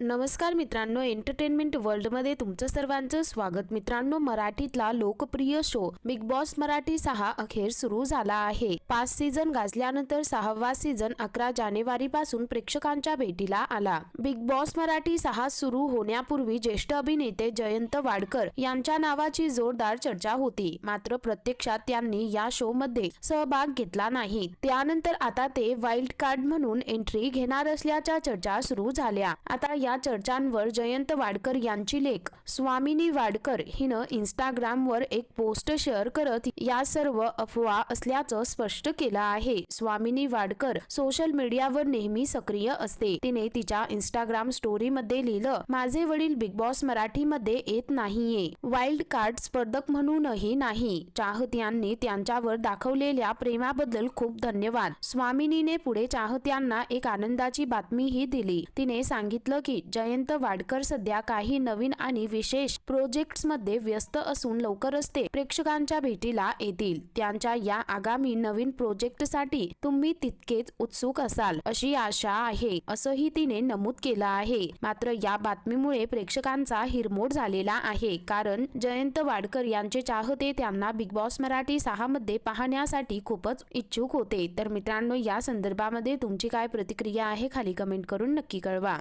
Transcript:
नमस्कार मित्रांनो एंटरटेनमेंट वर्ल्डमध्ये तुमचं सर्वांचं स्वागत. मित्रांनो मराठीतला लोकप्रिय शो बिग बॉस मराठी सहा अखेर सुरू झाला आहे. पाच सीझन गाजल्यानंतर सहावा सीझन अकरा जानेवारी पासून प्रेक्षकांच्या भेटीला आला. बिग बॉस मराठी सहा सुरू होण्यापूर्वी ज्येष्ठ अभिनेते जयंत वाडकर यांच्या नावाची जोरदार चर्चा होती. मात्र प्रत्यक्षात त्यांनी या शो मध्ये सहभाग घेतला नाही. त्यानंतर आता ते वाईल्ड कार्ड म्हणून एंट्री घेणार असल्याच्या चर्चा सुरू झाल्या. आता या चर्चांवर जयंत वाडकर यांची लेख. स्वामिनी वाडकर हिनं इंस्टाग्रामवर एक पोस्ट शेअर करत या सर्व अफवा असल्याचं स्पष्ट केलं आहे. स्वामिनी वाडकर सोशल मीडियावर नेहमी सक्रिय असते. तिने तिच्या इंस्टाग्राम स्टोरी मध्ये लिहिलं माझे वडील बिग बॉस मराठी मध्ये येत नाहीये. वाईल्ड कार्ड स्पर्धक म्हणूनही नाही. चाहत्यांनी त्यांच्यावर दाखवलेल्या प्रेमाबद्दल खूप धन्यवाद. स्वामिनीने पुढे चाहत्यांना एक आनंदाची बातमीही दिली. तिने सांगितलं की जयंत वाडकर सध्या काही नवीन आणि विशेष प्रोजेक्ट्समध्ये व्यस्त असून लवकरच ते प्रेक्षकांच्या भेटीला येतील. त्यांच्या या आगामी नवीन प्रोजेक्टसाठी तुम्ही तितकेच उत्सुक असाल अशी आशा आहे असंही तिने नमूद केलं आहे. मात्र या बातमीमुळे प्रेक्षकांचा हिरमोड झालेला आहे. कारण जयंत वाडकर यांचे चाहते त्यांना बिग बॉस मराठी सहा मध्ये पाहण्यासाठी खूपच इच्छुक होते. तर मित्रांनो या संदर्भामध्ये तुमची काय प्रतिक्रिया आहे खाली कमेंट करून नक्की कळवा.